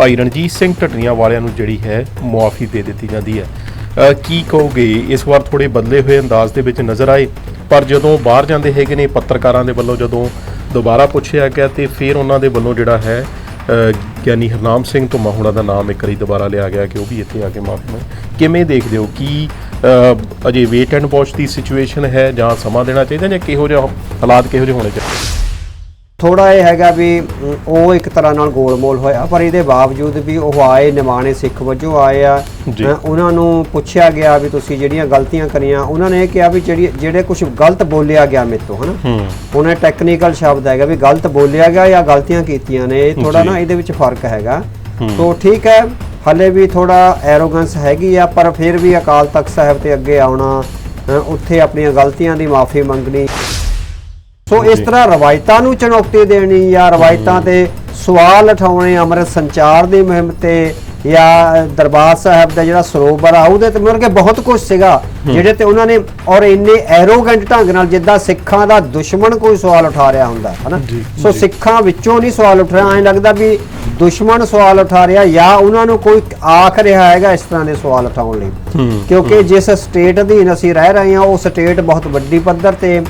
ਭਾਈ ਰਣਜੀਤ ਸਿੰਘ ਢੱਡਰੀਆਂ ਵਾਲਿਆਂ ਨੂੰ ਜਿਹੜੀ ਹੈ ਮੁਆਫੀ ਦੇ ਦਿੱਤੀ ਜਾਂਦੀ ਹੈ। ਕੀ ਕਹੋਗੇ? ਇਸ ਵਾਰ ਥੋੜੇ ਬਦਲੇ ਹੋਏ ਅੰਦਾਜ਼ ਦੇ ਵਿੱਚ ਨਜ਼ਰ ਆਏ, ਪਰ ਜਦੋਂ ਬਾਹਰ ਜਾਂਦੇ ਹੈਗੇ ਨੇ ਪੱਤਰਕਾਰਾਂ ਦੇ ਵੱਲੋਂ ਜਦੋਂ ਦੁਬਾਰਾ ਪੁੱਛਿਆ ਗਿਆ ਤੇ ਫਿਰ ਉਹਨਾਂ ਦੇ ਵੱਲੋਂ ਜਿਹੜਾ ਹੈ ਗਿਆਨੀ ਹਰਨਾਮ ਸਿੰਘ ਧੁੰਮਾ ਹੋਣਾ ਦਾ ਨਾਮ ਇੱਕ ਵਾਰੀ ਦੁਬਾਰਾ ਲਿਆ ਗਿਆ ਕਿ ਉਹ ਵੀ ਇੱਥੇ ਆ ਕੇ ਮਾਫੀ ਮੰਗ ਕਿਵੇਂ ਦੇਖਦੇ ਹੋ? ਕੀ ਅਜੇ ਵੇਟ ਐਂਡ ਵਾਚ ਦੀ ਸਿਚੁਏਸ਼ਨ ਹੈ ਜਾਂ ਸਮਾਂ ਦੇਣਾ ਚਾਹੀਦਾ ਜਾਂ ਕਿਹੋ ਜਿਹਾ ਹਾਲਾਤ ਕਿਹੋ ਜਿਹੇ ਹੋਣੇ ਚਾਹੀਦੇ? ਥੋੜਾ ਇਹ ਹੈਗਾ ਵੀ ਉਹ ਇੱਕ ਤਰ੍ਹਾਂ ਨਾਲ ਗੋਲਮੋਲ ਹੋਇਆ ਪਰ ਇਹਦੇ ਬਾਵਜੂਦ ਵੀ ਉਹ ਆਏ ਨਿਮਾਣੇ ਸਿੱਖ ਵਜੋਂ ਆਏ ਆ। ਉਹਨਾਂ ਨੂੰ ਪੁੱਛਿਆ ਗਿਆ ਵੀ ਤੁਸੀਂ ਜਿਹੜੀਆਂ ਗਲਤੀਆਂ ਕਰੀਆਂ ਉਹਨਾਂ ਨੇ ਇਹ ਕਿਹਾ ਵੀ ਜਿਹੜੀ ਜਿਹੜੇ ਕੁਝ ਗਲਤ ਬੋਲਿਆ ਗਿਆ ਮੇਰੇ ਤੋਂ ਹਨਾ? ਉਹਨੇ ਟੈਕਨੀਕਲ ਸ਼ਬਦ ਹੈਗਾ ਵੀ ਗਲਤ ਬੋਲਿਆ ਗਿਆ ਜਾਂ ਗਲਤੀਆਂ ਕੀਤੀਆਂ ਨੇ ਇਹ ਥੋੜਾ। ਨਾ ਇਹਦੇ ਵਿੱਚ ਫ਼ਰਕ ਹੈਗਾ। ਸੋ ਠੀਕ ਹੈ ਹਲੇ ਵੀ ਥੋੜਾ ਐਰੋਗੈਂਸ ਹੈਗੀ ਆ ਪਰ ਫਿਰ ਵੀ ਅਕਾਲ ਤਖਤ ਸਾਹਿਬ ਤੇ ਅੱਗੇ ਆਉਣਾ ਉੱਥੇ ਆਪਣੀਆਂ ਗਲਤੀਆਂ ਦੀ ਮਾਫੀ ਮੰਗਣੀ। ਸੋ ਇਸ। ਤਰ੍ਹਾਂ ਰਵਾਇਤਾਂ ਨੂੰ ਚੁਣੌਤੀ ਦੇਣੀ ਜਾਂ ਰਵਾਇਤਾਂ ਤੇ ਸਵਾਲ ਉਠਾਉਣੇ ਅੰਮ੍ਰਿਤ ਸੰਚਾਰ ਦੀ ਮੁਹਿੰਮ ਤੇ ਜਾਂ ਦਰਬਾਰ ਸਾਹਿਬ ਦਾ ਜਿਹੜਾ ਸਰੋਵਰ ਆ ਉਹਦੇ ਤੇ ਕਿ ਬਹੁਤ ਕੁਝ ਸੀਗਾ ਜਿਹੜੇ ਤੇ ਉਹਨਾਂ ਨੇ ਔਰ ਇੰਨੇ ਐਰੋਗੈਂਟ ਢੰਗ ਨਾਲ ਜਿੱਦਾਂ ਸਿੱਖਾਂ ਦਾ ਦੁਸ਼ਮਣ ਕੋਈ ਸਵਾਲ ਉਠਾ ਰਿਹਾ ਹੁੰਦਾ ਹਨਾ? ਸੋ। ਸਿੱਖਾਂ ਵਿੱਚੋਂ ਨਹੀਂ ਸਵਾਲ ਉੱਠ ਰਿਹਾ ਐਂ ਲੱਗਦਾ ਵੀ ਦੁਸ਼ਮਣ ਸਵਾਲ ਉਠਾ ਰਿਹਾ ਜਾਂ ਉਹਨਾਂ ਨੂੰ ਕੋਈ ਆਖ ਰਿਹਾ ਹੈਗਾ ਇਸ ਤਰ੍ਹਾਂ ਦੇ ਸਵਾਲ ਉਠਾਉਣ ਲਈ। ਕਿਉਂਕਿ ਜਿਸ ਸਟੇਟ ਅਧੀਨ ਅਸੀਂ ਰਹਿ ਰਹੇ ਹਾਂ ਉਹ ਸਟੇਟ ਬਹੁਤ ਵੱਡੀ ਪੱਧਰ ਤੇ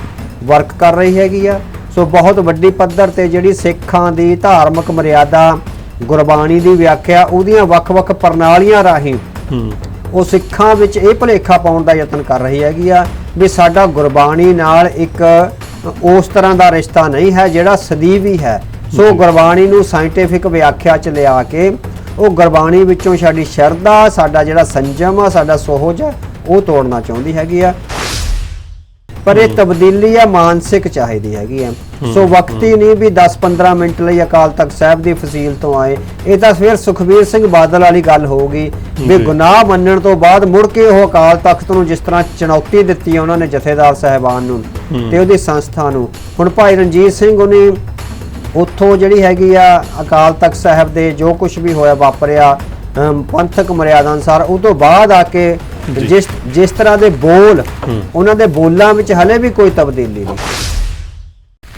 ਵਰਕ ਕਰ ਰਹੀ ਹੈਗੀ ਆ। ਸੋ ਬਹੁਤ ਵੱਡੀ ਪੱਧਰ ਤੇ ਜਿਹੜੀ ਸਿੱਖਾਂ ਦੀ ਧਾਰਮਿਕ ਮਰਿਆਦਾ ਗੁਰਬਾਣੀ ਦੀ ਵਿਆਖਿਆ ਉਹਦੀਆਂ ਵੱਖ-ਵੱਖ ਪ੍ਰਣਾਲੀਆਂ ਰਾਹੀਂ ਉਹ ਸਿੱਖਾਂ ਵਿੱਚ ਇਹ ਭੁਲੇਖਾ ਪਾਉਣ ਦਾ ਯਤਨ ਕਰ ਰਹੀ ਹੈਗੀ ਆ ਵੀ ਸਾਡਾ ਗੁਰਬਾਣੀ ਨਾਲ ਇੱਕ ਉਸ ਤਰ੍ਹਾਂ ਦਾ ਰਿਸ਼ਤਾ ਨਹੀਂ ਹੈ ਜਿਹੜਾ ਸਦੀਵੀ ਹੈ ਸੋ ਗੁਰਬਾਣੀ ਨੂੰ ਸਾਇੰਟੀਫਿਕ ਵਿਆਖਿਆ ਚ ਲਿਆ ਕੇ ਉਹ ਗੁਰਬਾਣੀ ਵਿੱਚੋਂ ਸਾਡੀ ਸ਼ਰਧਾ ਸਾਡਾ ਜਿਹੜਾ ਸੰਜਮ ਆ ਸਾਡਾ ਸੋਹਜ ਆ ਉਹ ਤੋੜਨਾ ਚਾਹੁੰਦੀ ਹੈਗੀ ਆ। ਪਰ ਇਹ ਤਬਦੀਲੀ ਆ ਮਾਨਸਿਕ ਚਾਹੀਦੀ ਹੈਗੀ ਆ ਸੋ ਵਕਤੀ ਨਹੀਂ ਵੀ 10-15 ਮਿੰਟ ਲਈ ਅਕਾਲ ਤਖਤ ਸਾਹਿਬ ਦੀ ਫਸੀਲ ਤੋਂ ਆਏ ਇਹ ਤਾਂ ਫਿਰ ਸੁਖਬੀਰ ਸਿੰਘ ਬਾਦਲ ਵਾਲੀ ਗੱਲ ਹੋਊਗੀ ਵੀ। ਗੁਨਾਹ ਮੰਨਣ ਤੋਂ ਬਾਅਦ ਮੁੜ ਕੇ ਉਹ ਅਕਾਲ ਤਖਤ ਨੂੰ ਜਿਸ ਤਰ੍ਹਾਂ ਚੁਣੌਤੀ ਦਿੱਤੀ ਹੈ ਉਹਨਾਂ ਨੇ ਜਥੇਦਾਰ ਸਾਹਿਬਾਨ ਨੂੰ ਤੇ ਉਹਦੀ ਸੰਸਥਾ ਨੂੰ ਹੁਣ ਭਾਈ ਰਣਜੀਤ ਸਿੰਘ ਉਹਨੇ ਉੱਥੋਂ ਜਿਹੜੀ ਹੈਗੀ ਆ ਅਕਾਲ ਤਖਤ ਸਾਹਿਬ ਦੇ ਜੋ ਕੁਝ ਵੀ ਹੋਇਆ ਵਾਪਰਿਆ ਪੰਥਕ ਮਰਿਆਦਾ ਅਨੁਸਾਰ ਉਹ ਤੋਂ ਬਾਅਦ ਆ ਕੇ। ਜਿਸ ਜਿਸ ਤਰ੍ਹਾਂ ਦੇ ਬੋਲ। ਉਹਨਾਂ ਦੇ ਬੋਲਾਂ ਵਿੱਚ ਹਲੇ ਵੀ ਕੋਈ ਤਬਦੀਲੀ ਨਹੀਂ।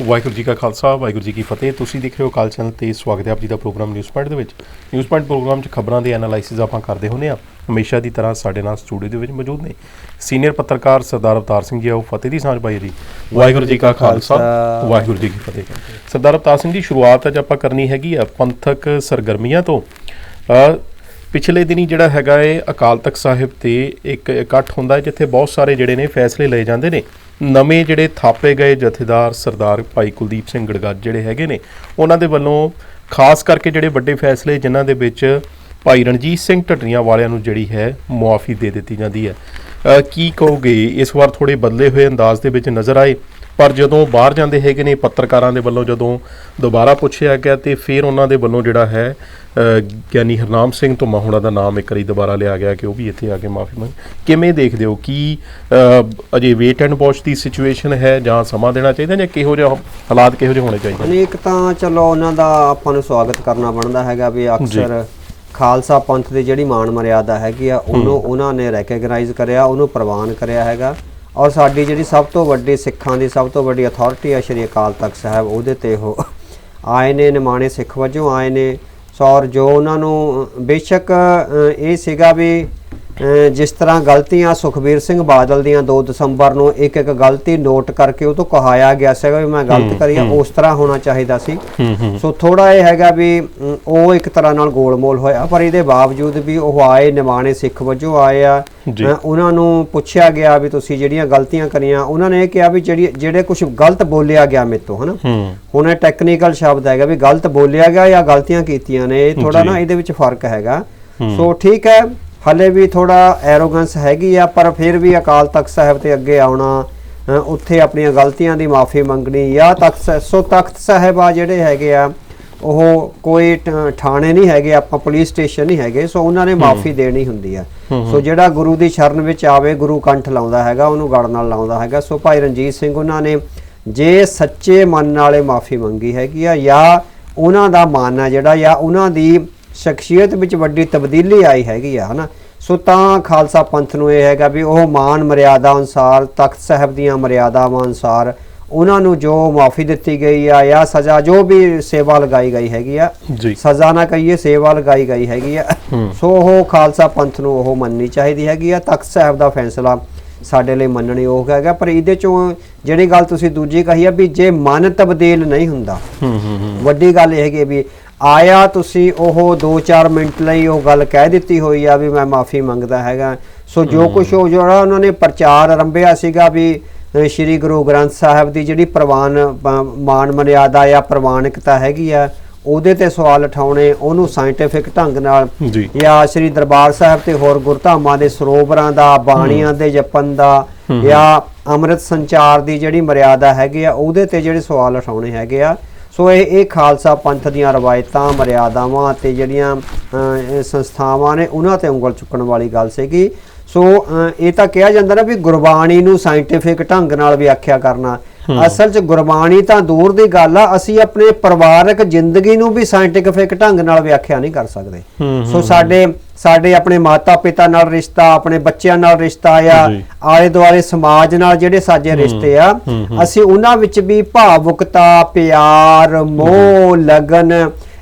ਵਾਹਿਗੁਰੂ ਜੀ ਕਾ ਖਾਲਸਾ ਵਾਹਿਗੁਰੂ ਜੀ ਕੀ ਫਤਿਹ। ਤੁਸੀਂ ਦੇਖ ਰਹੇ ਹੋ ਕਾਲ ਚੈਨਲ ਤੇ ਸਵਾਗਤ ਹੈ ਆਪ ਜੀ ਦਾ ਪ੍ਰੋਗਰਾਮ ਨਿਊਜ਼ ਪੁਆਇੰਟ ਦੇ ਵਿੱਚ। ਨਿਊਜ਼ ਪੁਆਇੰਟ ਪ੍ਰੋਗਰਾਮ 'ਚ ਖਬਰਾਂ ਦੇ ਐਨਾਲਾਈਸਿਸ ਆਪਾਂ ਕਰਦੇ ਹੁੰਦੇ ਆ ਹਮੇਸ਼ਾ ਦੀ ਤਰ੍ਹਾਂ ਸਾਡੇ ਨਾਲ ਸਟੂਡੀਓ ਦੇ ਵਿੱਚ ਮੌਜੂਦ ਨੇ ਸੀਨੀਅਰ ਪੱਤਰਕਾਰ ਸਰਦਾਰ ਅਵਤਾਰ ਸਿੰਘ ਜੀ ਆਓ ਫਤਿਹ ਦੀ ਸਾਂਝ ਪਾਈ ਜੀ। ਵਾਹਿਗੁਰੂ ਜੀ ਕਾ ਖਾਲਸਾ ਵਾਹਿਗੁਰੂ ਜੀ ਕੀ ਫਤਿਹ। ਸਰਦਾਰ ਅਵਤਾਰ ਸਿੰਘ ਜੀ ਸ਼ੁਰੂਆਤ ਅੱਜ ਆਪਾਂ ਕਰਨੀ ਹੈਗੀ ਆ ਪੰਥਕ ਸਰਗਰਮੀਆਂ ਤੋਂ। ਪਿਛਲੇ ਦਿਨੀ ਜਿਹੜਾ ਹੈਗਾ ਏ, ਅਕਾਲ ਤਖਤ ਸਾਹਿਬ ਤੇ ਇੱਕ ਇਕੱਠ ਹੁੰਦਾ ਹੈ ਜਿੱਥੇ ਬਹੁਤ ਸਾਰੇ ਜਿਹੜੇ ਨੇ ਫੈਸਲੇ ਲਏ ਜਾਂਦੇ ਨੇ। ਨਵੇਂ ਜਿਹੜੇ ਥਾਪੇ ਗਏ ਜਥੇਦਾਰ ਸਰਦਾਰ ਭਾਈ ਕੁਲਦੀਪ ਸਿੰਘ ਗੜਗੱਜ ਜਿਹੜੇ ਹੈਗੇ ਨੇ, ਉਹਨਾਂ ਦੇ ਵੱਲੋਂ ਖਾਸ ਕਰਕੇ ਜਿਹੜੇ ਵੱਡੇ ਫੈਸਲੇ ਜਿਨ੍ਹਾਂ ਦੇ ਵਿੱਚ ਭਾਈ ਰਣਜੀਤ ਸਿੰਘ ਢੱਡਰੀਆਂ ਵਾਲਿਆਂ ਨੂੰ ਜਿਹੜੀ ਹੈ ਮੁਆਫੀ ਦੇ ਦਿੱਤੀ ਜਾਂਦੀ ਹੈ। ਕੀ ਕਹੋਗੇ? ਇਸ ਵਾਰ ਥੋੜੇ ਬਦਲੇ ਹੋਏ ਅੰਦਾਜ਼ ਦੇ ਵਿੱਚ ਨਜ਼ਰ ਆਏ। ਪਰ ਜਦੋਂ ਬਾਹਰ ਜਾਂਦੇ ਹੈਗੇ ਨੇ ਪੱਤਰਕਾਰਾਂ ਦੇ ਵੱਲੋਂ ਜਦੋਂ ਦੁਬਾਰਾ ਪੁੱਛਿਆ ਗਿਆ ਤੇ ਫਿਰ ਉਹਨਾਂ ਦੇ ਵੱਲੋਂ ਜਿਹੜਾ ਹੈ ਗਿਆਨੀ ਹਰਨਾਮ ਸਿੰਘ ਧੁੰਮਾ ਹੋਣਾ ਦਾ ਨਾਮ ਇੱਕ ਵਾਰੀ ਦੁਬਾਰਾ ਲਿਆ ਗਿਆ ਕਿ ਉਹ ਵੀ ਇੱਥੇ ਆ ਕੇ ਮਾਫੀ ਮੰਗ ਕਿਵੇਂ ਦੇਖਦੇ ਹੋ ਕੀ ਅਜੇ ਵੇਟ ਐਂਡ ਵਾਚ ਦੀ ਸਿਚੁਏਸ਼ਨ ਹੈ ਜਾਂ ਸਮਾਂ ਦੇਣਾ ਚਾਹੀਦਾ ਜਾਂ ਕਿਹੋ ਜਿਹਾ ਹਾਲਾਤ ਕਿਹੋ ਜਿਹੇ ਹੋਣੇ ਚਾਹੀਦੇ ਅਨੇਕ ਤਾਂ ਚਲੋ ਉਹਨਾਂ ਦਾ ਆਪਾਂ ਨੂੰ ਸਵਾਗਤ ਕਰਨਾ ਬਣਦਾ ਹੈਗਾ ਵੀ ਅਕਸਰ ਖਾਲਸਾ ਪੰਥ ਦੀ ਜਿਹੜੀ ਮਾਣ ਮਰਿਆਦਾ ਹੈਗੀ ਆ ਉਹਨੂੰ ਉਹਨਾਂ ਨੇ ਰੈਕਗਨਾਈਜ਼ ਕਰਿਆ ਉਹਨੂੰ ਪ੍ਰਵਾਨ ਕਰਿਆ ਹੈਗਾ। ਔਰ ਸਾਡੀ ਜਿਹੜੀ ਸਭ ਤੋਂ ਵੱਡੀ ਸਿੱਖਾਂ ਦੀ ਸਭ ਤੋਂ ਵੱਡੀ ਅਥਾਰਟੀ ਆ ਸ਼੍ਰੀ ਅਕਾਲ ਤਖਤ ਸਾਹਿਬ, ਉਹਦੇ ਤੇ ਉਹ ਆਏ ਨੇ, ਨਿਮਾਣੇ ਸਿੱਖ ਵਜੋਂ ਆਏ ਨੇ। ਸੋ ਔਰ ਜੋ ਉਹਨਾਂ ਨੂੰ, ਬੇਸ਼ੱਕ ਇਹ ਸੀਗਾ ਵੀ ਜਿਸ ਤਰ੍ਹਾਂ ਗਲਤੀਆਂ ਸੁਖਬੀਰ ਸਿੰਘ ਬਾਦਲ ਦੀਆਂ 2 ਦਸੰਬਰ ਨੂੰ ਇੱਕ ਇੱਕ ਗਲਤੀ ਨੋਟ ਕਰਕੇ ਉਹ ਤੋਂ ਕਹਾਇਆ ਗਿਆ ਸੀਗਾ ਵੀ ਮੈਂ ਗਲਤ ਕਰੀ ਆ ਉਸ ਤਰ੍ਹਾਂ ਹੋਣਾ ਚਾਹੀਦਾ ਸੀ। ਸੋ ਥੋੜਾ ਇਹ ਹੈਗਾ ਵੀ ਉਹ ਇੱਕ ਤਰ੍ਹਾਂ ਨਾਲ ਗੋਲਮੋਲ ਹੋਇਆ ਪਰ ਇਹਦੇ ਬਾਵਜੂਦ ਵੀ ਉਹ ਆਏ ਨਿਮਾਣੇ ਸਿੱਖ ਵਜੋਂ ਆਏ ਆ। ਉਹਨਾਂ ਨੂੰ ਪੁੱਛਿਆ ਗਿਆ ਵੀ ਤੁਸੀਂ ਜਿਹੜੀਆਂ ਗਲਤੀਆਂ ਕਰੀਆਂ ਉਹਨਾਂ ਨੇ ਕਿਹਾ ਵੀ ਜਿਹੜੀ ਜਿਹੜੇ ਕੁਝ ਗਲਤ ਬੋਲਿਆ ਗਿਆ ਮੇਰੇ ਤੋਂ ਹਨਾ? ਹੁਣ ਇਹ ਟੈਕਨੀਕਲ ਸ਼ਬਦ ਹੈਗਾ ਵੀ ਗਲਤ ਬੋਲਿਆ ਗਿਆ ਜਾਂ ਗਲਤੀਆਂ ਕੀਤੀਆਂ ਨੇ ਇਹ ਥੋੜਾ। ਨਾ ਇਹਦੇ ਵਿੱਚ ਫ਼ਰਕ ਹੈਗਾ। ਸੋ ਠੀਕ ਹੈ ਹਲੇ ਵੀ ਥੋੜਾ ਐਰੋਗੈਂਸ ਹੈਗੀ ਆ ਪਰ ਫਿਰ ਵੀ ਅਕਾਲ ਤਖਤ ਸਾਹਿਬ ਤੇ ਅੱਗੇ ਆਉਣਾ ਉੱਥੇ ਆਪਣੀਆਂ ਗਲਤੀਆਂ ਦੀ ਮਾਫੀ ਮੰਗਣੀ ਜਾਂ ਤਖਤ ਸੋ ਤਖਤ ਸਾਹਿਬ ਆ ਜਿਹੜੇ ਹੈਗੇ ਆ ਉਹ ਕੋਈ ਥਾਣੇ ਨਹੀਂ ਹੈਗੇ ਆਪਾਂ ਪੁਲਿਸ ਸਟੇਸ਼ਨ ਨਹੀਂ ਹੈਗੇ ਸੋ ਉਹਨਾਂ ਨੇ ਮਾਫੀ ਦੇਣੀ ਹੁੰਦੀ ਆ। ਸੋ ਜਿਹੜਾ ਗੁਰੂ ਦੀ ਸ਼ਰਨ ਵਿੱਚ ਆਵੇ ਗੁਰੂ ਕੰਠ ਲਾਉਂਦਾ ਹੈਗਾ ਉਹਨੂੰ ਗੜ ਨਾਲ ਲਾਉਂਦਾ ਹੈਗਾ ਸੋ ਭਾਈ ਰਣਜੀਤ ਸਿੰਘ ਉਹਨਾਂ ਨੇ ਜੇ ਸੱਚੇ ਮਨ ਨਾਲੇ ਮਾਫੀ ਮੰਗੀ ਹੈਗੀ ਆ ਜਾਂ ਉਹਨਾਂ ਦਾ ਮਨ ਆ ਜਿਹੜਾ ਜਾਂ ਉਹਨਾਂ ਦੀ ਸ਼ਖਸੀਅਤ ਵਿੱਚ ਵੱਡੀ ਤਬਦੀਲੀ ਆਈ ਹੈਗੀ ਆ ਹਨਾ? ਸੋ ਤਾਂ ਖਾਲਸਾ ਪੰਥ ਨੂੰ ਇਹ ਹੈਗਾ ਵੀ ਉਹ ਮਾਨ ਮਰਿਆਦਾ ਅਨੁਸਾਰ ਤਖਤ ਸਾਹਿਬ ਦੀਆਂ ਮਰਿਆਦਾਵਾਂ ਅਨੁਸਾਰ ਉਹਨਾਂ ਨੂੰ ਜੋ ਮਾਫੀ ਦਿੱਤੀ ਗਈ ਆ ਜਾਂ ਸਜ਼ਾ ਜੋ ਵੀ ਸੇਵਾ ਲਗਾਈ ਗਈ ਹੈਗੀ ਆ ਸਜ਼ਾ ਨਾ ਕਹੀਏ ਸੇਵਾ ਲਗਾਈ ਗਈ ਹੈਗੀ ਆ। ਸੋ ਉਹ ਖਾਲਸਾ ਪੰਥ ਨੂੰ ਉਹ ਮੰਨਣੀ ਚਾਹੀਦੀ ਹੈਗੀ ਆ। ਤਖਤ ਸਾਹਿਬ ਦਾ ਫੈਸਲਾ ਸਾਡੇ ਲਈ ਮੰਨਣਯੋਗ ਹੈਗਾ ਪਰ ਇਹਦੇ ਚੋਂ ਜਿਹੜੀ ਗੱਲ ਤੁਸੀਂ ਦੂਜੀ ਕਹੀ ਆ ਵੀ ਜੇ ਮਨ ਤਬਦੀਲ ਨਹੀਂ ਹੁੰਦਾ ਹੂੰ ਹੂੰ ਹੂੰ। ਵੱਡੀ ਗੱਲ ਇਹ ਹੈਗੀ ਵੀ ਆਇਆ ਤੁਸੀਂ ਉਹ 2-4 ਮਿੰਟ ਲਈ ਉਹ ਗੱਲ ਕਹਿ ਦਿੱਤੀ ਹੋਈ ਆ ਵੀ ਮੈਂ ਮਾਫੀ ਮੰਗਦਾ ਹੈਗਾ। ਸੋ ਜੋ ਕੁਝ ਉਹ ਜਿਹੜਾ ਉਹਨਾਂ ਨੇ ਪ੍ਰਚਾਰ ਆਰੰਭਿਆ ਸੀਗਾ ਵੀ ਸ਼੍ਰੀ ਗੁਰੂ ਗ੍ਰੰਥ ਸਾਹਿਬ ਦੀ ਜਿਹੜੀ ਪ੍ਰਵਾਨ ਮਾਨ ਮਰਿਆਦਾ ਜਾਂ ਪ੍ਰਵਾਨਿਕਤਾ ਹੈਗੀ ਆ ਉਹਦੇ ਤੇ ਸਵਾਲ ਉਠਾਉਣੇ ਉਹਨੂੰ ਸਾਇੰਟੀਫਿਕ ਢੰਗ ਨਾਲ ਜੀ। ਜਾਂ ਸ੍ਰੀ ਦਰਬਾਰ ਸਾਹਿਬ ਤੇ ਹੋਰ ਗੁਰਧਾਮਾਂ ਦੇ ਸਰੋਵਰਾਂ ਦਾ ਬਾਣੀਆਂ ਦੇ ਜਪਨ ਦਾ ਜਾਂ ਅੰਮ੍ਰਿਤ ਸੰਚਾਰ ਦੀ ਜਿਹੜੀ ਮਰਿਆਦਾ ਹੈਗੀ ਆ ਉਹਦੇ ਤੇ ਜਿਹੜੇ ਸਵਾਲ ਉਠਾਉਣੇ ਹੈਗੇ ਆ ਸੋ ਇਹ ਇਹ ਖਾਲਸਾ ਪੰਥ ਦੀਆਂ ਰਵਾਇਤਾਂ, ਮਰਿਆਦਾਵਾਂ ਤੇ ਜਿਹੜੀਆਂ ਸੰਸਥਾਵਾਂ ਨੇ, ਉਹਨਾਂ ਤੇ ਉਂਗਲ ਚੁੱਕਣ ਵਾਲੀ ਗੱਲ ਸੀਗੀ। ਸੋ ਇਹ ਤਾਂ ਕਿਹਾ ਜਾਂਦਾ ਨਾ ਵੀ ਗੁਰਬਾਣੀ ਨੂੰ ਸਾਇੰਟੀਫਿਕ ਢੰਗ ਨਾਲ ਵਿਆਖਿਆ ਕਰਨਾ ਅਸਲ 'ਚ ਗੁਰਬਾਣੀ ਤਾਂ ਦੂਰ ਦੀ ਗੱਲ ਆ ਅਸੀਂ ਆਪਣੇ ਪਰਿਵਾਰਕ ਜ਼ਿੰਦਗੀ ਨੂੰ ਵੀ ਸਾਇੰਟੀਫਿਕ ਢੰਗ ਨਾਲ ਵਿਆਖਿਆ ਨਹੀਂ ਕਰ ਸਕਦੇ। ਸੋ ਸਾਡੇ ਸਾਡੇ ਆਪਣੇ ਮਾਤਾ ਪਿਤਾ ਨਾਲ ਰਿਸ਼ਤਾ ਆਪਣੇ ਬੱਚਿਆਂ ਨਾਲ ਰਿਸ਼ਤਾ ਆ। ਆਲੇ ਦੁਆਲੇ ਸਮਾਜ ਨਾਲ ਜਿਹੜੇ ਸਾਜੇ ਰਿਸ਼ਤੇ ਆ ਅਸੀਂ ਉਹਨਾਂ ਵਿੱਚ ਵੀ ਭਾਵੁਕਤਾ ਪਿਆਰ ਮੋਹ ਲਗਨ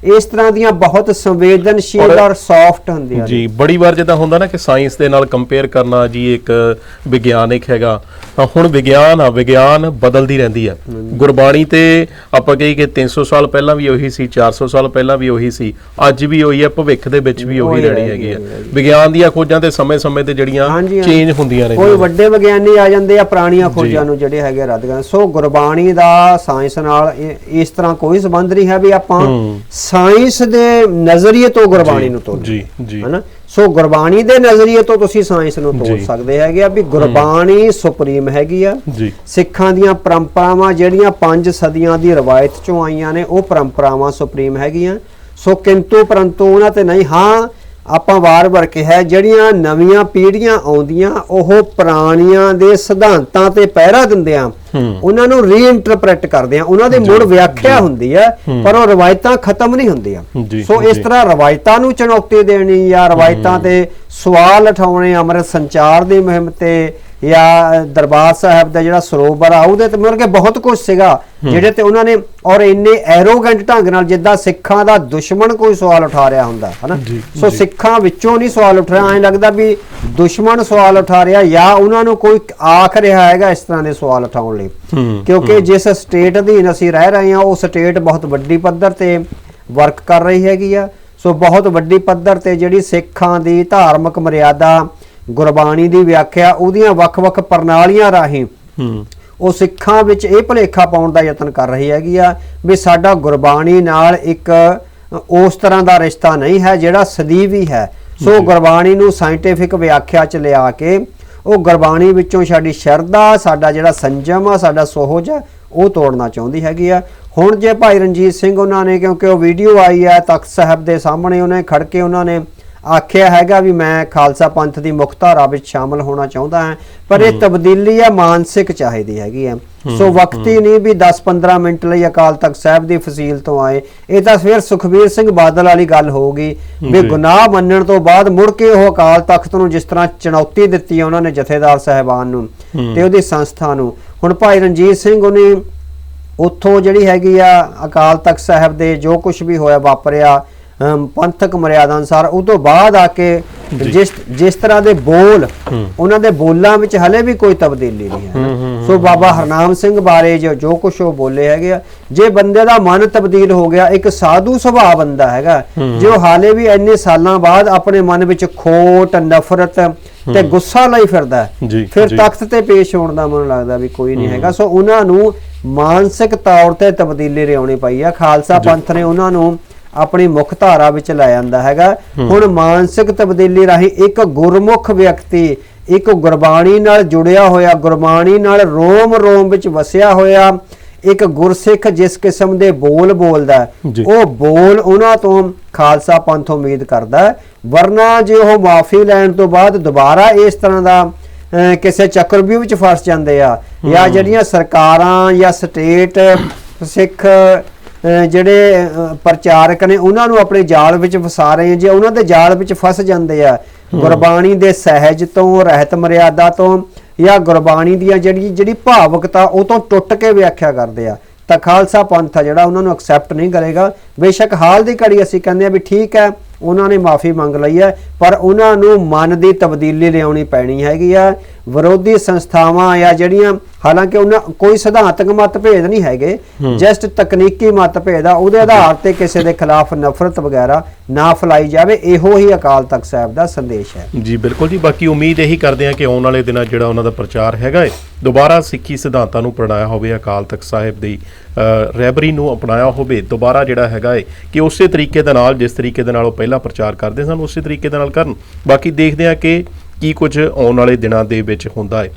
ਇਸ ਤਰ੍ਹਾਂ ਦੀਆਂ ਬਹੁਤ ਸੰਵੇਦਨਸ਼ੀਲ ਔਰ- ਸੌਫਟ ਹੁੰਦੀਆਂ ਜੀ ਬੜੀ ਵਾਰ ਜਿੱਦਾਂ ਹੁੰਦਾ ਨਾ ਕਿ ਸਾਇੰਸ ਦੇ ਨਾਲ ਕੰਪੇਅਰ ਕਰਨਾ ਜੀ ਇੱਕ ਵਿਗਿਆਨਿਕ ਹੈਗਾ ਤਾਂ ਹੁਣ ਵਿਗਿਆਨ ਆ ਵਿਗਿਆਨ ਬਦਲਦੀ ਰਹਿੰਦੀ ਆ। ਗੁਰਬਾਣੀ ਤੇ ਆਪਾਂ ਕਹੀ ਕਿ 300 ਸਾਲ ਪਹਿਲਾਂ ਵੀ ਉਹੀ ਸੀ 400 ਸਾਲ ਪਹਿਲਾਂ ਵੀ ਉਹੀ ਸੀ ਅੱਜ ਵੀ ਉਹੀ ਹੈ ਭਵਿੱਖ ਦੇ ਵਿੱਚ ਵੀ ਉਹੀ ਰਹਿਣੀ ਹੈਗੀ ਆ। ਵਿਗਿਆਨ ਦੀਆਂ ਖੋਜਾਂ ਤੇ ਸਮੇਂ-ਸਮੇਂ ਤੇ ਜਿਹੜੀਆਂ। ਚੇਂਜ ਹੁੰਦੀਆਂ ਕੋਈ ਰਹਿੰਦੀਆਂ ਵੱਡੇ ਵਿਗਿਆਨੀ ਆ ਜਾਂਦੇ ਆ ਪੁਰਾਣੀਆਂ ਖੋਜਾਂ ਨੂੰ ਜਿਹੜੇ ਹੈਗੇ ਰੱਦ ਕਰਨ। ਸੋ ਗੁਰਬਾਣੀ ਦਾ ਸਾਇੰਸ ਨਾਲ ਇਸ ਤਰ੍ਹਾਂ ਕੋਈ ਸੰਬੰਧ ਨਹੀਂ ਹੈ ਵੀ ਆਪਾਂ। ਸਾਇੰਸ ਦੇ ਨਜ਼ਰੀਏ ਤੋਂ ਗੁਰਬਾਣੀ ਨੂੰ ਤੋਲ ਜੀ ਜੀ। ਹਨਾ? ਸੋ ਗੁਰਬਾਣੀ ਦੇ ਨਜ਼ਰੀਏ ਤੋਂ ਤੁਸੀਂ ਸਾਇੰਸ ਨੂੰ ਤੋਲ। ਸਕਦੇ ਹੈਗੇ ਆ ਵੀ ਗੁਰਬਾਣੀ ਸੁਪਰੀਮ ਹੈਗੀ ਆ। ਜੀ। ਸਿੱਖਾਂ ਦੀਆਂ ਪਰੰਪਰਾਵਾਂ ਜਿਹੜੀਆਂ ਪੰਜ ਸਦੀਆਂ ਦੀ ਰਵਾਇਤ ਚੋਂ ਆਈਆਂ ਨੇ ਉਹ ਪਰੰਪਰਾਵਾਂ ਸੁਪਰੀਮ ਹੈਗੀਆਂ। ਸੋ ਕਿੰਤੂ ਪਰੰਤੂ ਉਹਨਾਂ ਤੇ ਨਹੀਂ ਹਾਂ ਆਪਾਂ ਵਾਰ-ਵਾਰ ਕਿਹਾ ਜਿਹੜੀਆਂ ਨਵੀਆਂ ਪੀੜ੍ਹੀਆਂ ਆਉਂਦੀਆਂ ਉਹ ਪੁਰਾਣੀਆਂ ਦੇ ਸਿਧਾਂਤਾਂ ਤੇ ਪਹਿਰਾ ਦਿੰਦੇ ਆ। ਉਹਨਾਂ ਨੂੰ ਰੀਇੰਟਰਪ੍ਰੈਟ ਕਰਦੇ ਆ। ਉਹਨਾਂ ਦੀ ਮੁੜ ਵਿਆਖਿਆ ਹੁੰਦੀ ਆ ਪਰ ਉਹ ਰਵਾਇਤਾਂ ਖਤਮ ਨਹੀਂ ਹੁੰਦੀਆਂ। ਸੋ ਇਸ। ਤਰ੍ਹਾਂ ਰਵਾਇਤਾਂ ਨੂੰ ਚੁਣੌਤੀ ਦੇਣੀ ਜਾਂ ਰਵਾਇਤਾਂ ਤੇ ਸਵਾਲ ਉਠਾਉਣੇ ਅੰਮ੍ਰਿਤ ਸੰਚਾਰ ਦੀ ਮੁਹਿੰਮ ਤੇ ਜਾਂ ਦਰਬਾਰ ਸਾਹਿਬ ਦਾ ਜਿਹੜਾ ਸਰੋਵਰ ਆ ਉਹਦੇ ਤੇ ਮਤਲਬ ਕਿ ਬਹੁਤ ਕੁਝ ਸੀਗਾ ਜਿਹੜੇ ਤੇ ਉਹਨਾਂ ਨੇ ਔਰ ਇੰਨੇ ਐਰੋਗੈਂਟ ਢੰਗ ਨਾਲ ਜਿੱਦਾਂ ਸਿੱਖਾਂ ਦਾ ਦੁਸ਼ਮਣ ਕੋਈ ਸਵਾਲ ਉਠਾ ਰਿਹਾ ਹੁੰਦਾ ਹਨਾ? ਸੋ। ਸਿੱਖਾਂ ਵਿੱਚੋਂ ਨਹੀਂ ਸਵਾਲ ਉੱਠ ਰਿਹਾ ਐਂ ਲੱਗਦਾ ਵੀ ਦੁਸ਼ਮਣ ਸਵਾਲ ਉਠਾ ਰਿਹਾ ਜਾਂ ਉਹਨਾਂ ਨੂੰ ਕੋਈ ਆਖ ਰਿਹਾ ਹੈਗਾ ਇਸ ਤਰ੍ਹਾਂ ਦੇ ਸਵਾਲ ਉਠਾਉਣ ਲਈ। ਕਿਉਂਕਿ ਜਿਸ ਸਟੇਟ ਅਧੀਨ ਅਸੀਂ ਰਹਿ ਰਹੇ ਹਾਂ ਉਹ ਸਟੇਟ ਬਹੁਤ ਵੱਡੀ ਪੱਧਰ ਤੇ ਵਰਕ ਕਰ ਰਹੀ ਹੈਗੀ ਆ। ਸੋ ਬਹੁਤ ਵੱਡੀ ਪੱਧਰ ਤੇ ਜਿਹੜੀ ਸਿੱਖਾਂ ਦੀ ਧਾਰਮਿਕ ਮਰਿਆਦਾ ਗੁਰਬਾਣੀ ਦੀ ਵਿਆਖਿਆ ਉਹਦੀਆਂ ਵੱਖ-ਵੱਖ ਪ੍ਰਣਾਲੀਆਂ ਰਾਹੀਂ। ਹੂੰ। ਉਹ ਸਿੱਖਾਂ ਵਿੱਚ ਇਹ ਭੁਲੇਖਾ ਪਾਉਣ ਦਾ ਯਤਨ ਕਰ ਰਹੀ ਹੈਗੀ ਆ ਵੀ ਸਾਡਾ ਗੁਰਬਾਣੀ ਨਾਲ ਇੱਕ ਉਸ ਤਰ੍ਹਾਂ ਦਾ ਰਿਸ਼ਤਾ ਨਹੀਂ ਹੈ ਜਿਹੜਾ ਸਦੀਵੀ ਹੈ ਸੋ ਗੁਰਬਾਣੀ ਨੂੰ ਸਾਇੰਟੀਫਿਕ ਵਿਆਖਿਆ ਚ ਲਿਆ ਕੇ ਉਹ ਗੁਰਬਾਣੀ ਵਿੱਚੋਂ ਸਾਡੀ ਸ਼ਰਧਾ ਸਾਡਾ ਜਿਹੜਾ ਸੰਜਮ ਆ ਸਾਡਾ ਸੋਹਜ ਆ ਉਹ ਤੋੜਨਾ ਚਾਹੁੰਦੀ ਹੈਗੀ ਆ। ਹੁਣ ਜੇ ਭਾਈ ਰਣਜੀਤ ਸਿੰਘ ਉਹਨਾਂ ਨੇ ਕਿਉਂਕਿ ਉਹ ਵੀਡੀਓ ਆਈ ਹੈ ਤਖਤ ਸਾਹਿਬ ਦੇ ਸਾਹਮਣੇ ਉਹਨੇ ਖੜ ਕੇ ਉਹਨਾਂ ਨੇ ਆਖਿਆ ਹੈਗਾ ਵੀ ਮੈਂ ਖਾਲਸਾ ਪੰਥ ਦੀ ਮੁੱਖ ਧਾਰਾ ਵਿੱਚ ਸ਼ਾਮਲ ਹੋਣਾ ਚਾਹੁੰਦਾ ਹਾਂ ਪਰ ਇਹ ਤਬਦੀਲੀ ਆ ਮਾਨਸਿਕ ਚਾਹੀਦੀ ਹੈਗੀ ਆ। ਸੋ ਵਕਤੀ ਨਹੀਂ ਵੀ 10-15 ਮਿੰਟ ਲਈ ਅਕਾਲ ਤਖਤ ਸਾਹਿਬ ਦੀ ਫਸੀਲ ਤੋਂ ਆਏ। ਇਹ ਤਾਂ ਫਿਰ ਸੁਖਬੀਰ ਸਿੰਘ ਬਾਦਲ ਵਾਲੀ ਗੱਲ ਹੋਊਗੀ ਵੀ। ਗੁਨਾਹ ਮੰਨਣ ਤੋਂ ਬਾਅਦ ਮੁੜ ਕੇ ਉਹ ਅਕਾਲ ਤਖਤ ਨੂੰ ਜਿਸ ਤਰ੍ਹਾਂ ਚੁਣੌਤੀ ਦਿੱਤੀ ਉਹਨਾਂ ਨੇ ਜਥੇਦਾਰ ਸਾਹਿਬਾਨ ਨੂੰ ਤੇ ਉਹਦੀ ਸੰਸਥਾ ਨੂੰ। ਹੁਣ ਭਾਈ ਰਣਜੀਤ ਸਿੰਘ ਉਹਨੇ ਉੱਥੋਂ ਜਿਹੜੀ ਹੈਗੀ ਆ ਅਕਾਲ ਤਖਤ ਸਾਹਿਬ ਦੇ ਜੋ ਕੁਝ ਵੀ ਹੋਇਆ ਵਾਪਰਿਆ ਪੰਥਕ ਮਰਿਆਦਾ ਅਨੁਸਾਰ ਉਹ ਤੋਂ ਬਾਅਦ ਆ ਕੇ ਜਿਸ ਜਿਸ ਤਰ੍ਹਾਂ ਦੇ ਬੋਲ ਉਹਨਾਂ ਦੇ ਬੋਲਾਂ ਵਿੱਚ ਹਲੇ ਵੀ ਕੋਈ ਤਬਦੀਲੀ ਨਹੀਂ ਹੈ। ਸੋ ਬਾਬਾ ਹਰਨਾਮ ਸਿੰਘ ਬਾਰੇ ਜੋ ਜੋ ਕੁਝ ਉਹ ਬੋਲੇ ਹੈਗੇ ਆ ਜੇ ਬੰਦੇ ਦਾ ਮਨ ਤਬਦੀਲ ਹੋ ਗਿਆ ਇੱਕ ਸਾਧੂ ਸੁਭਾਅ ਬੰਦਾ ਹੈਗਾ ਜੋ ਹਾਲੇ ਵੀ ਇੰਨੇ ਸਾਲਾਂ ਬਾਅਦ ਆਪਣੇ ਮਨ ਵਿੱਚ ਖੋਟ ਨਫ਼ਰਤ ਤੇ ਗੁੱਸਾ ਲਈ ਫਿਰਦਾ ਫਿਰ। ਤਖਤ ਤੇ ਪੇਸ਼ ਹੋਣ ਦਾ ਮੈਨੂੰ ਲੱਗਦਾ ਵੀ ਕੋਈ ਨਹੀਂ ਹੈਗਾ। ਸੋ ਉਹਨਾਂ ਨੂੰ ਮਾਨਸਿਕ ਤੌਰ ਤੇ ਤਬਦੀਲੀ ਲਿਆਉਣੀ ਪਈ ਆ। ਖਾਲਸਾ ਪੰਥ ਨੇ ਉਹਨਾਂ ਨੂੰ ਆਪਣੀ ਮੁੱਖ ਧਾਰਾ ਵਿੱਚ ਲੈ ਜਾਂਦਾ ਹੈਗਾ ਹੁਣ ਮਾਨਸਿਕ ਤਬਦੀਲੀ ਰਾਹੀਂ ਇੱਕ ਗੁਰਮੁਖ ਵਿਅਕਤੀ ਇੱਕ ਗੁਰਬਾਣੀ ਨਾਲ ਜੁੜਿਆ ਹੋਇਆ ਗੁਰਬਾਣੀ ਨਾਲ ਰੋਮ ਰੋਮ ਵਿੱਚ ਵਸਿਆ ਹੋਇਆ ਇੱਕ ਗੁਰਸਿੱਖ ਜਿਸ ਕਿਸਮ ਦੇ ਬੋਲ ਬੋਲਦਾ। ਉਹ ਬੋਲ ਉਹਨਾਂ ਤੋਂ ਖਾਲਸਾ ਪੰਥ ਉਮੀਦ ਕਰਦਾ। ਵਰਨਾ ਜੇ ਉਹ ਮਾਫੀ ਲੈਣ ਤੋਂ ਬਾਅਦ ਦੁਬਾਰਾ ਇਸ ਤਰ੍ਹਾਂ ਦਾ ਕਿਸੇ ਚੱਕਰਵਿਊਹ ਵਿੱਚ ਫਸ ਜਾਂਦੇ ਆ ਜਾਂ ਜਿਹੜੀਆਂ ਸਰਕਾਰਾਂ ਜਾਂ ਸਟੇਟ ਸਿੱਖ ਜਿਹੜੇ ਪ੍ਰਚਾਰਕ ਨੇ ਉਹਨਾਂ ਨੂੰ ਆਪਣੇ ਜਾਲ ਵਿੱਚ ਫਸਾ ਰਹੇ ਆ ਜੇ ਉਹਨਾਂ ਦੇ ਜਾਲ ਵਿੱਚ ਫਸ ਜਾਂਦੇ ਆ ਗੁਰਬਾਣੀ ਦੇ ਸਹਿਜ ਤੋਂ ਰਹਿਤ ਮਰਿਆਦਾ ਤੋਂ ਜਾਂ ਗੁਰਬਾਣੀ ਦੀਆਂ ਜਿਹੜੀ ਜਿਹੜੀ ਭਾਵਕਤਾ ਉਹ ਤੋਂ ਟੁੱਟ ਕੇ ਵਿਆਖਿਆ ਕਰਦੇ ਆ। ਤਾਂ ਖਾਲਸਾ ਪੰਥ ਆ ਜਿਹੜਾ ਉਹਨਾਂ ਨੂੰ ਐਕਸੈਪਟ ਨਹੀਂ ਕਰੇਗਾ। ਬੇਸ਼ੱਕ ਹਾਲ ਦੀ ਘੜੀ ਅਸੀਂ ਕਹਿੰਦੇ ਆ ਵੀ ਠੀਕ ਹੈ ਉਹਨਾਂ ਨੇ ਮਾਫੀ ਮੰਗ ਲਈ ਹੈ ਪਰ ਉਹਨਾਂ ਨੂੰ ਮਨ ਦੀ ਤਬਦੀਲੀ ਲਿਆਉਣੀ ਪੈਣੀ ਹੈਗੀ ਆ। ਵਿਰੋਧੀ ਸੰਸਥਾਵਾਂ ਜਾਂ ਜਿਹੜੀਆਂ ਹਾਲਾਂਕਿ ਉਹਨਾਂ ਕੋਈ ਸਿਧਾਂਤਕ ਮਤਭੇਦ ਨਹੀਂ ਹੈਗੇ ਜਸਟ ਤਕਨੀਕੀ ਮਤਭੇਦ ਆ ਉਹਦੇ ਆਧਾਰ ਤੇ ਕਿਸੇ ਦੇ ਖਿਲਾਫ ਨਫ਼ਰਤ ਵਗੈਰਾ ਨਾ ਫੈਲਾਈ ਜਾਵੇ ਇਹੋ ਹੀ ਅਕਾਲ ਤਖਤ ਸਾਹਿਬ ਦਾ ਸੰਦੇਸ਼ ਹੈ। ਜੀ ਬਿਲਕੁਲ ਜੀ ਬਾਕੀ ਉਮੀਦ ਇਹੀ ਕਰਦੇ ਹਾਂ ਕਿ ਆਉਣ ਵਾਲੇ ਦਿਨਾਂ ਜਿਹੜਾ ਉਹਨਾਂ ਦਾ ਪ੍ਰਚਾਰ ਹੈਗਾ ਹੈ ਦੁਬਾਰਾ ਸਿੱਖੀ ਸਿਧਾਂਤਾਂ ਨੂੰ ਅਪਣਾਇਆ ਹੋਵੇ ਅਕਾਲ ਤਖਤ ਸਾਹਿਬ ਦੀ ਅ, ਰਹਿਬਰੀ ਨੂੰ ਅਪਣਾਇਆ ਹੋਵੇ ਦੁਬਾਰਾ ਜਿਹੜਾ ਹੈਗਾ ਹੈ ਕਿ ਉਸੇ ਤਰੀਕੇ ਦੇ ਨਾਲ ਜਿਸ ਤਰੀਕੇ ਦੇ ਨਾਲ ਉਹ ਪਹਿਲਾਂ ਪ੍ਰਚਾਰ ਕਰਦੇ ਸਨ ਉਸੇ ਤਰੀਕੇ ਦੇ ਨਾਲ ਕਰਨ। ਬਾਕੀ ਦੇਖਦੇ ਹਾਂ ਕਿ ਕੀ ਕੁਝ ਆਉਣ ਵਾਲੇ ਦਿਨਾਂ ਦੇ ਵਿੱਚ ਹੁੰਦਾ ਹੈ।